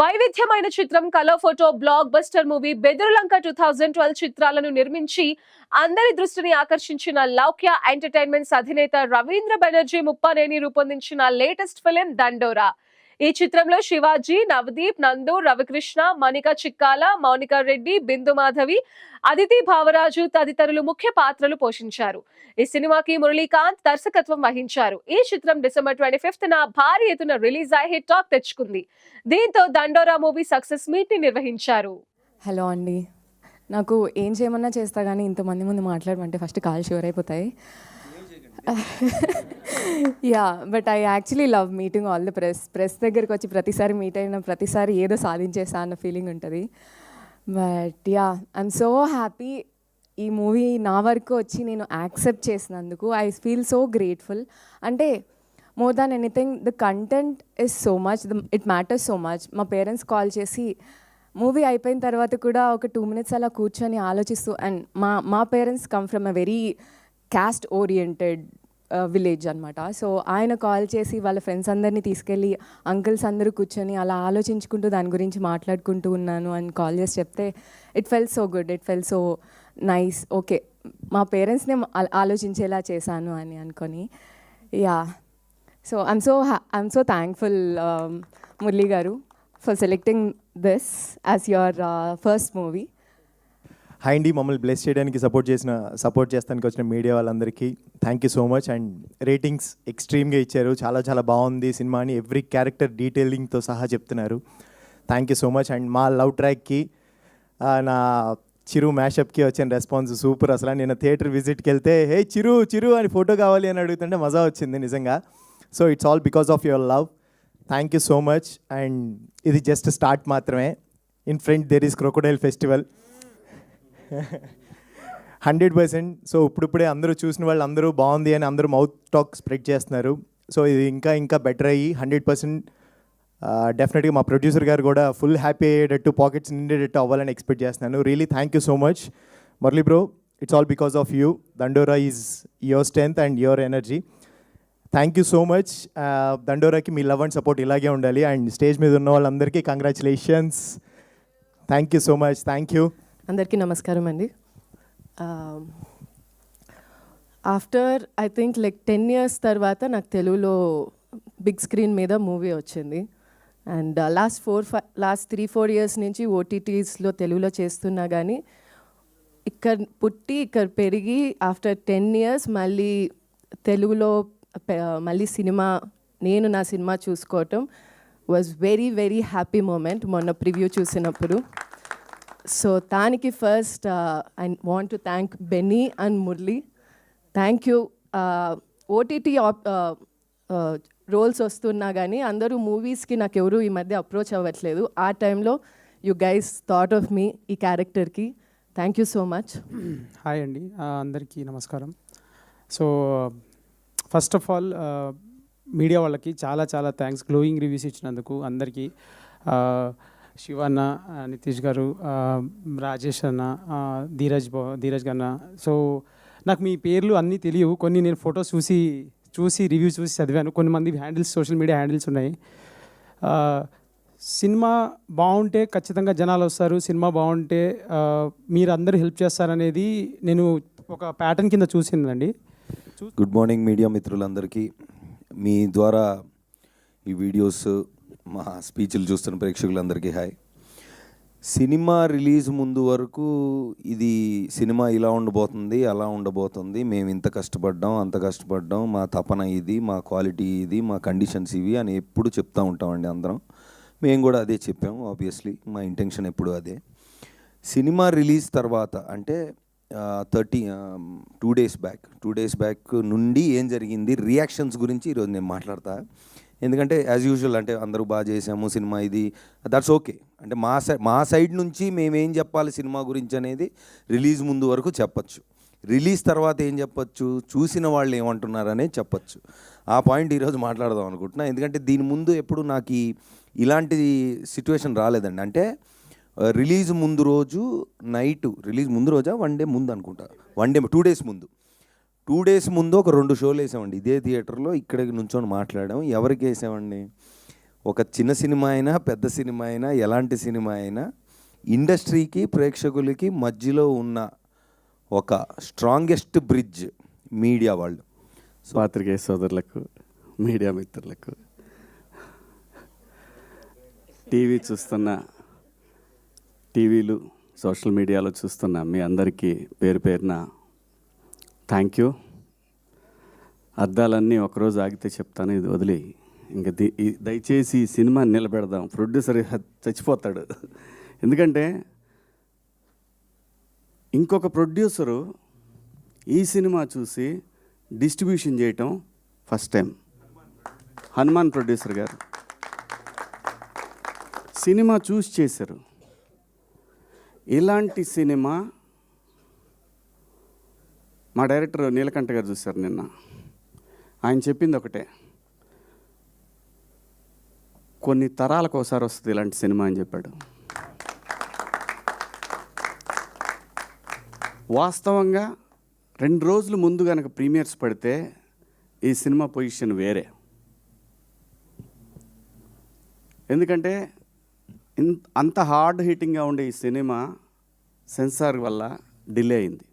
వైవిధ్యమైన చిత్రం colour photo blockbuster movie Bedurulanka two thousand twelve చిత్రాలను నిర్మించి అందరి దృష్టిని ఆకర్షించిన లౌక్య ఎంటర్టైన్మెంట్స్ అధినేత రవీంద్ర బెనర్జీ ముప్పానేని రూపొందించిన లేటెస్ట్ ఫిలిం దండోరా. ఈ చిత్రంలో శివాజీ నవదీప్ నందు రవికృష్ణ మణిక చిక్కాల మౌనిక రెడ్డి బిందు మాధవి అదితి భావరాజు తదితరులు ముఖ్య పాత్రలు పోషించారు. ఈ సినిమాకి మురళీకాంత్ దర్శకత్వం వహించారు. ఈ చిత్రం డిసెంబర్ ట్వంటీ ఫిఫ్త్ న భారీ ఎత్తున రిలీజ్ అయి హిట్ టాక్ తెచ్చుకుంది. దీంతో దండోరా మూవీ సక్సెస్ మీట్ని నిర్వహించారు. హలో అండి. నాకు ఏం చేయమన్నా చేస్తా కానీ ఇంతమంది ముందు మాట్లాడమంటే ఫస్ట్ కాల్ షూర్ అయిపోతాయి. Yeah but I actually love meeting all the press press దగ్గరికి వచ్చి ప్రతిసారి మీట్ అయిన ప్రతిసారి ఏదో సాధించేసా అన్న ఫీలింగ్ ఉంటుంది. But yeah I'm so happy ఈ మూవీ నా వరకు వచ్చి నేను యాక్సెప్ట్ చేసినందుకు ఐ ఫీల్ సో గ్రేట్ఫుల్ అంటే more than anything the content is so much the it matters so much మా పేరెంట్స్ కాల్ చేసి మూవీ అయిపోయిన తర్వాత కూడా ఒక టూ మినిట్స్ అలా కూర్చొని ఆలోచిస్తూ అండ్ మా మా parents come from a very caste oriented village అనమాట సో ఆయన కాల్ చేసి వాళ్ళ ఫ్రెండ్స్ అందరినీ తీసుకెళ్ళి అంకుల్స్ అందరూ కూర్చొని అలా ఆలోచించుకుంటూ దాని గురించి మాట్లాడుకుంటూ ఉన్నాను అని కాల్ చేసి చెప్తే it felt so good it felt so nice okay మా పేరెంట్స్నే ఆలోచించేలా చేశాను అని అనుకొని. Yeah so I'm so I'm so thankful Murali గారు for selecting this as your first movie హైండి మమ్మల్ని బ్లెస్ చేయడానికి సపోర్ట్ చేసిన సపోర్ట్ చేస్తానికి వచ్చిన మీడియా వాళ్ళందరికీ thank you so much and ratings ఎక్స్ట్రీమ్గా ఇచ్చారు. చాలా చాలా బాగుంది సినిమా అని ఎవ్రీ క్యారెక్టర్ డీటెయిలింగ్తో సహా చెప్తున్నారు. Thank you so much and మా లవ్ ట్రాక్కి నా చిరు మ్యాషప్కి వచ్చిన రెస్పాన్స్ సూపర్ అసలు. నేను థియేటర్ విజిట్కి వెళ్తే హే చిరు చిరు అని ఫోటో కావాలి అని అడుగుతుంటే మజా వచ్చింది నిజంగా. So it's all because of your love thank you so much and ఇది జస్ట్ స్టార్ట్ మాత్రమే. In front there is crocodile festival hundred percent. So ఇప్పుడిప్పుడే అందరూ చూసిన వాళ్ళు అందరూ బాగుంది అని అందరూ మౌత్ టాక్ స్ప్రెడ్ చేస్తున్నారు. సో ఇది ఇంకా ఇంకా బెటర్ అయ్యి హండ్రెడ్ పర్సెంట్ డెఫినెట్గా మా ప్రొడ్యూసర్ గారు కూడా ఫుల్ హ్యాపీ అయ్యేటట్టు పాకెట్స్ నిండేటట్టు అవ్వాలని ఎక్స్పెక్ట్ చేస్తున్నాను. Really thank you so much Murali bro it's all because of you Dandora is your strength and your energy thank you so much దండోరాకి మీ లవ్ అండ్ సపోర్ట్ ఇలాగే ఉండాలి. And stage మీద ఉన్న వాళ్ళందరికీ congratulations thank you so much thank you అందరికీ నమస్కారం అండి. After I think like ten years తర్వాత నాకు తెలుగులో బిగ్ స్క్రీన్ మీద మూవీ వచ్చింది. And last four five last three four years నుంచి ఓటీటీస్లో తెలుగులో చేస్తున్నా కానీ ఇక్కడ పుట్టి ఇక్కడ పెరిగి ఆఫ్టర్ టెన్ ఇయర్స్ మళ్ళీ తెలుగులో uh, మళ్ళీ సినిమా నేను నా సినిమా చూసుకోవటం was very very happy moment మొన్న ప్రివ్యూ చూసినప్పుడు. సో దానికి first I want to thank Benny and Murali thank you OTT roles వస్తున్నా కానీ అందరూ మూవీస్కి నాకు ఎవరు ఈ మధ్య అప్రోచ్ అవ్వట్లేదు. ఆ టైంలో you guys thought of me ఈ క్యారెక్టర్కి thank you so much hi అండి. అందరికీ నమస్కారం. So first of all media వాళ్ళకి చాలా చాలా థ్యాంక్స్ గ్లోయింగ్ రివ్యూస్ ఇచ్చినందుకు అందరికీ. Uh, శివన్న నితీష్ గారు రాజేష్ అన్న ధీరజ్ బో ధీరజ్ అన్న. సో నాకు మీ పేర్లు అన్నీ తెలియవు. కొన్ని నేను ఫొటోస్ చూసి చూసి రివ్యూ చూసి చదివాను. కొన్ని మంది హ్యాండిల్స్ సోషల్ మీడియా హ్యాండిల్స్ ఉన్నాయి. సినిమా బాగుంటే ఖచ్చితంగా జనాలు వస్తారు. సినిమా బాగుంటే మీరు అందరూ హెల్ప్ చేస్తారనేది నేను ఒక ప్యాటర్న్ కింద చూసిందండి. గుడ్ మార్నింగ్ మీడియా మిత్రులందరికీ. మీ ద్వారా ఈ వీడియోస్ మా స్పీచ్లు చూస్తున్న ప్రేక్షకులందరికీ హాయ్. సినిమా రిలీజ్ ముందు వరకు ఇది సినిమా ఇలా ఉండబోతుంది అలా ఉండబోతుంది మేము ఇంత కష్టపడ్డాం అంత కష్టపడ్డాం మా తపన ఇది మా క్వాలిటీ ఇది మా కండిషన్స్ ఇవి అని ఎప్పుడు చెప్తూ ఉంటామండి అందరం. మేము కూడా అదే చెప్పాము ఆబ్వియస్లీ మా ఇంటెన్షన్ ఎప్పుడు అదే. సినిమా రిలీజ్ తర్వాత అంటే thirty two days back two days back నుండి ఏం జరిగింది రియాక్షన్స్ గురించి ఈరోజు నేను మాట్లాడతా. ఎందుకంటే యాజ్ యూజువల్ అంటే అందరూ బాగా చేసాము సినిమా ఇది దట్స్ ఓకే అంటే మా సైడ్ మా సైడ్ నుంచి మేమేం చెప్పాలి సినిమా గురించి అనేది రిలీజ్ ముందు వరకు చెప్పచ్చు. రిలీజ్ తర్వాత ఏం చెప్పచ్చు? చూసిన వాళ్ళు ఏమంటున్నారనే చెప్పచ్చు. ఆ పాయింట్ ఈరోజు మాట్లాడదాం అనుకుంటున్నా. ఎందుకంటే దీని ముందు ఎప్పుడు నాకు ఇలాంటి సిచ్యువేషన్ రాలేదండి. అంటే రిలీజ్ ముందు రోజు నైట్ రిలీజ్ ముందు రోజా వన్ డే ముందు అనుకుంటా. వన్ డే టూ డేస్ ముందు. టూ డేస్ ముందు ఒక రెండు షోలు వేసామండి. ఇదే థియేటర్లో ఇక్కడ నుంచొని మాట్లాడాం ఎవరికి వేసామండి? ఒక చిన్న సినిమా అయినా పెద్ద సినిమా అయినా ఎలాంటి సినిమా అయినా ఇండస్ట్రీకి ప్రేక్షకులకి మధ్యలో ఉన్న ఒక స్ట్రాంగెస్ట్ బ్రిడ్జ్ మీడియా వాళ్ళు. పాత్రికేయ సోదరులకు మీడియా మిత్రులకు టీవీ చూస్తున్న టీవీలు సోషల్ మీడియాలో చూస్తున్న మీ అందరికీ పేరు పేరున థ్యాంక్ యూ. అద్దాలన్నీ ఒకరోజు ఆగితే చెప్తాను ఇది వదిలి ఇంకా ది- దయచేసి ఈ సినిమా నిలబెడదాం. ప్రొడ్యూసర్ చచ్చిపోతాడు. ఎందుకంటే ఇంకొక ప్రొడ్యూసరు ఈ సినిమా చూసి డిస్ట్రిబ్యూషన్ చేయటం ఫస్ట్ టైం. హనుమాన్ ప్రొడ్యూసర్ గారు. సినిమా చూసి చేశారు. ఇలాంటి సినిమా మా డైరెక్టర్ నీలకంఠ గారు చూశారు నిన్న. ఆయన చెప్పింది ఒకటే. కొన్ని తరాలకు ఒకసారి వస్తుంది ఇలాంటి సినిమా అని చెప్పాడు. వాస్తవంగా రెండు రోజులు ముందు కనుక ప్రీమియర్స్ పడితే ఈ సినిమా పొజిషన్ వేరే. ఎందుకంటే ఇంత అంత హార్డ్ హిట్టింగ్గా ఉండే ఈ సినిమా సెన్సార్ వల్ల డిలే అయింది.